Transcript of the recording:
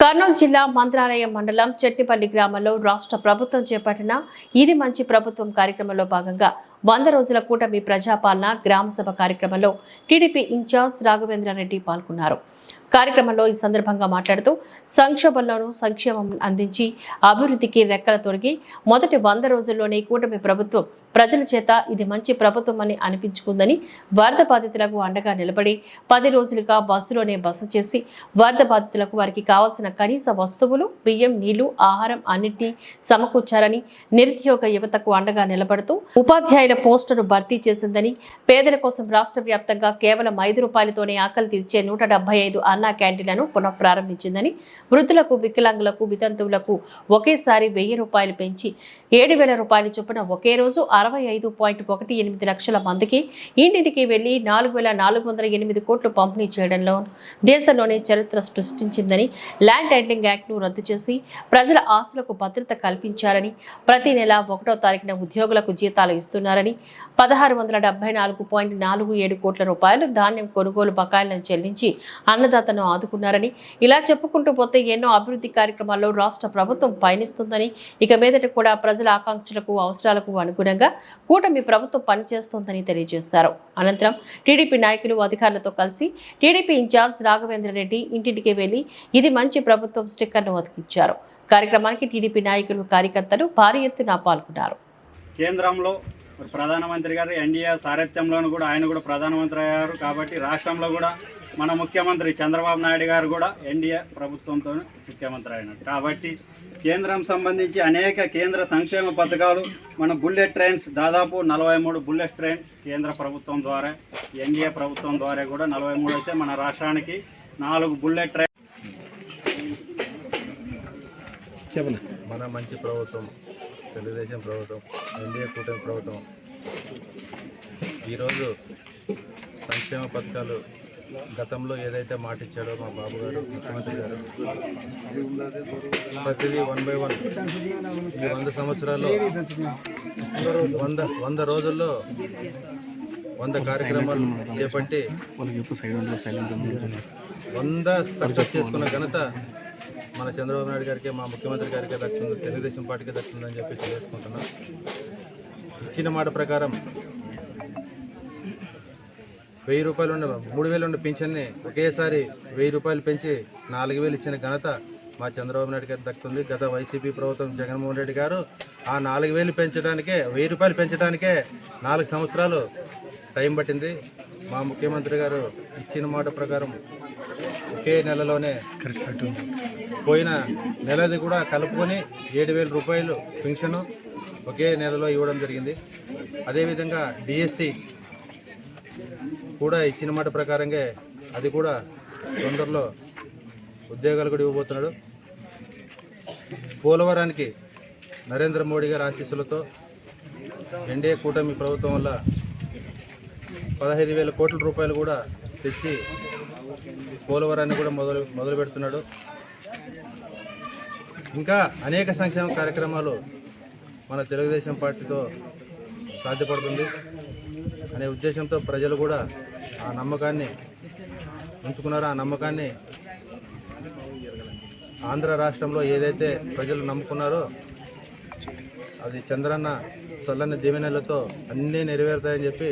కర్నూలు జిల్లా మంత్రాలయం మండలం చెట్టిపల్లి గ్రామంలో రాష్ట్ర ప్రభుత్వం చేపట్టిన ఇది మంచి ప్రభుత్వం కార్యక్రమంలో భాగంగా వంద రోజుల కూటమి ప్రజాపాలన గ్రామసభ కార్యక్రమంలో టీడీపీ ఇన్ఛార్జ్ రాఘవేంద్రారెడ్డి పాల్గొన్నారు. కార్యక్రమంలో ఈ సందర్భంగా మాట్లాడుతూ సంక్షోభంలోనూ సంక్షేమం అందించి అభివృద్ధికి రెక్కల తొలగి మొదటి వంద రోజుల్లోనే కూటమి ప్రభుత్వం ప్రజల చేత ఇది మంచి ప్రభుత్వం అని అనిపించుకుందని వరద బాధితులకు అండగా నిలబడి పది రోజులుగా బస్సులోనే బస చేసి వరద బాధితులకు వారికి కావాల్సిన కనీస వస్తువులు బియ్యం నీళ్ళు ఆహారం అన్నింటినీ సమకూర్చారని నిరుద్యోగ యువతకు అండగా నిలబడుతూ ఉపాధ్యాయుల పోస్టును భర్తీ చేసిందని పేదల కోసం రాష్ట్ర వ్యాప్తంగా కేవలం ఐదు రూపాయలతోనే ఆకలి తీర్చే నూట డెబ్బై ఐదు అన్నా క్యాంటీన్లను పునఃప్రారంభించిందని వృద్ధులకు వికలాంగులకు వితంతువులకు ఒకేసారి వెయ్యి రూపాయలు పెంచి ఏడు వేల రూపాయల చొప్పున ఒకే రోజు అరవై ఐదు పాయింట్ ఒకటి ఎనిమిది లక్షల మందికి ఇంటింటికి వెళ్ళి నాలుగు వేల నాలుగు వందల ఎనిమిది కోట్లు పంపిణీ చేయడంలో దేశంలోనే చరిత్ర సృష్టించిందని ల్యాండ్ టైటిలింగ్ యాక్ట్ను రద్దు చేసి ప్రజల ఆస్తులకు భద్రత కల్పించారని ప్రతి నెల ఒకటో తారీఖున ఉద్యోగులకు జీతాలు ఇస్తున్నారని పదహారు వందల డెబ్బై నాలుగు పాయింట్ నాలుగు ఏడు కోట్ల రూపాయలు ధాన్యం కొనుగోలు బకాయిలను చెల్లించి అన్నదాతను ఆదుకున్నారని ఇలా చెప్పుకుంటూ పోతే ఎన్నో అభివృద్ధి కార్యక్రమాల్లో రాష్ట్ర ప్రభుత్వం పయనిస్తుందని ఇక మీదట కూడా ప్రజల ఆకాంక్షలకు అవసరాలకు అనుగుణంగా కూటమి ప్రభుత్వం పనిచేస్తోందని తెలియజేశారు. అనంతరం టీడీపీ నాయకులు అధికారులతో కలిసి టీడీపీ ఇన్ఛార్జ్ రాఘవేంద్ర రెడ్డి ఇంటింటికి వెళ్ళి ఇది మంచి ప్రభుత్వం స్టిక్కర్ను అతికించారు. కార్యక్రమానికి టీడీపీ నాయకులు కార్యకర్తలు భారీ ఎత్తున పాల్గొన్నారు. కేంద్రంలో ప్రధానమంత్రి గారు ఎన్డీఏ సారథ్యంలోను కూడా ఆయన కూడా ప్రధానమంత్రి అయ్యారు కాబట్టి రాష్ట్రంలో కూడా మన ముఖ్యమంత్రి చంద్రబాబు నాయుడు గారు కూడా ఎన్డీఏ ప్రభుత్వంతో ముఖ్యమంత్రి అయినారు కాబట్టి కేంద్రం సంబంధించి అనేక కేంద్ర సంక్షేమ పథకాలు మన బుల్లెట్ ట్రైన్స్ దాదాపు నలభై మూడు బుల్లెట్ ట్రైన్ కేంద్ర ప్రభుత్వం ద్వారా ఎన్డీఏ ప్రభుత్వం ద్వారా కూడా నలభై మూడు వస్తే మన రాష్ట్రానికి నాలుగు బుల్లెట్ ట్రైన్ మన మంచి ప్రభుత్వం తెలుగుదేశం ప్రభుత్వం ఎన్డీఏ కూటమి ప్రభుత్వం. ఈరోజు సంక్షేమ పథకాలు గతంలో ఏదైతే మాట ఇచ్చాడో మా బాబు గారు ముఖ్యమంత్రి గారు ప్రతిదీ వన్ బై వన్. ఈ వంద సంవత్సరాల్లో వంద వంద రోజుల్లో వంద కార్యక్రమాలు చేపట్టి వంద సక్సెస్ చేసుకున్న ఘనత మన చంద్రబాబు నాయుడు గారికి మా ముఖ్యమంత్రి గారికి దక్కుతుంది తెలుగుదేశం పార్టీకి దక్కుతుందని చెప్పి తెలియజేసుకుంటున్నాం. ఇచ్చిన మాట ప్రకారం వెయ్యి రూపాయలు ఉన్న మూడు వేలు ఉన్న పింఛన్ని ఒకేసారి వెయ్యి రూపాయలు పెంచి నాలుగు వేలు ఇచ్చిన ఘనత మా చంద్రబాబు నాయుడు గారికి దక్కుతుంది గత వైసీపీ ప్రభుత్వం జగన్మోహన్ రెడ్డి గారు ఆ నాలుగు వేలు పెంచడానికే వెయ్యి రూపాయలు పెంచడానికే నాలుగు సంవత్సరాలు టైం పట్టింది. మా ముఖ్యమంత్రి గారు ఇచ్చిన మాట ప్రకారం ఒకే నెలలోనే పోయిన నెలది కూడా కలుపుకొని ఏడు వేల రూపాయలు పెన్షన్ ఒకే నెలలో ఇవ్వడం జరిగింది. అదేవిధంగా డిఎస్సి కూడా ఇచ్చిన మాట ప్రకారంగా అది కూడా తొందరలో ఉద్యోగాలు కూడా ఇవ్వబోతున్నాడు పోలవరానికి నరేంద్ర మోడీ గారి ఆశీస్సులతో ఎన్డీఏ కూటమి ప్రభుత్వం వల్ల పదహైదు వేల కోట్ల రూపాయలు కూడా తెచ్చి పోలవరాన్ని కూడా మొదలు మొదలు పెడుతున్నాడు. ఇంకా అనేక సంక్షేమ కార్యక్రమాలు మన తెలుగుదేశం పార్టీతో సాధ్యపడుతుంది. అనే ఉద్దేశంతో ప్రజలు కూడా ఆ నమ్మకాన్ని ఉంచుకున్నారు? ఆ నమ్మకాన్ని ఆంధ్ర రాష్ట్రంలో ఏదైతే ప్రజలు నమ్ముకున్నారో అది చంద్రన్న చల్లని దీవెనలతో అన్నీ నెరవేరుతాయని చెప్పి